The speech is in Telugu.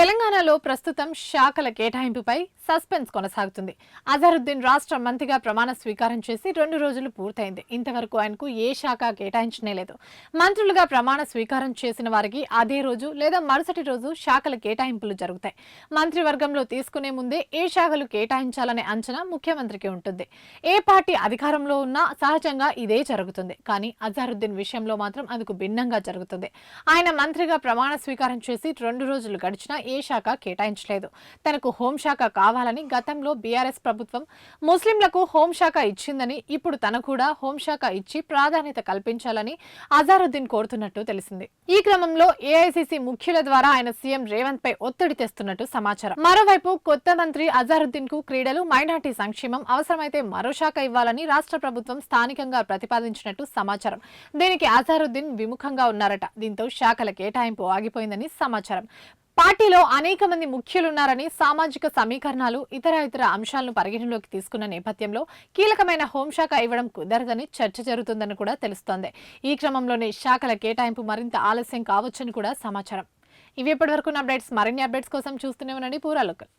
తెలంగాణలో ప్రస్తుతం శాఖల కేటాయింపుపై సస్పెన్స్ కొనసాగుతుంది. అజరుద్దీన్ రాష్ట్ర మంత్రిగా ప్రమాణ స్వీకారం చేసి రెండు రోజులు పూర్తయింది. ఇంతవరకు ఆయనకు ఏ శాఖ కేటాయించనే లేదు. మంత్రులుగా ప్రమాణ స్వీకారం చేసిన వారికి అదే రోజు లేదా మరుసటి రోజు శాఖల కేటాయింపులు జరుగుతాయి. మంత్రివర్గంలో తీసుకునే ముందే ఏ శాఖలు కేటాయించాలనే అంచనా ముఖ్యమంత్రికి ఉంటుంది. ఏ పార్టీ అధికారంలో ఉన్నా సహజంగా ఇదే జరుగుతుంది. కానీ అజారుద్దీన్ విషయంలో మాత్రం అందుకు భిన్నంగా జరుగుతుంది. ఆయన మంత్రిగా ప్రమాణ స్వీకారం చేసి రెండు రోజులు గడిచినా ఏ శాఖ కేటాయించలేదు. తనకు హోంశాఖ కావాలని గతంలో బీఆర్ఎస్ ప్రభుత్వం ముస్లింలకు హోంశాఖ ఇచ్చిందని ఇప్పుడు తన కూడా హోంశాఖ ఇచ్చి ప్రాధాన్యత కల్పించాలని అజారుద్దీన్ కోరుతున్నట్టు తెలిసింది. ఈ క్రమంలో ఏఐసిసి ముఖ్యుల ద్వారా ఆయన సీఎం రేవంత్ పై ఒత్తిడి తెస్తున్నట్టు సమాచారం. మరోవైపు కొత్త మంత్రి అజారుద్దీన్కు క్రీడలు మైనార్టీ సంక్షేమం అవసరమైతే మరో శాఖ ఇవ్వాలని రాష్ట్ర ప్రభుత్వం స్థానికంగా ప్రతిపాదించినట్టు సమాచారం. దీనికి అజారుద్దీన్ విముఖంగా ఉన్నారట. దీంతో శాఖల కేటాయింపు ఆగిపోయిందని సమాచారం. పార్టీలో అనేక మంది ముఖ్యులున్నారని సామాజిక సమీకరణాలు ఇతర ఇతర అంశాలను పరిగణలోకి తీసుకున్న నేపథ్యంలో కీలకమైన హోంశాఖ ఇవ్వడం కుదరదని చర్చ జరుగుతుందని కూడా తెలుస్తోంది. ఈ క్రమంలోనే శాఖల కేటాయింపు మరింత ఆలస్యం కావచ్చని కూడా సమాచారం. ఇవి ఇప్పటివరకు అప్డేట్స్. మరిన్ని అప్డేట్స్ కోసం చూస్తూనే ఉండండి. పూరా లోకల్.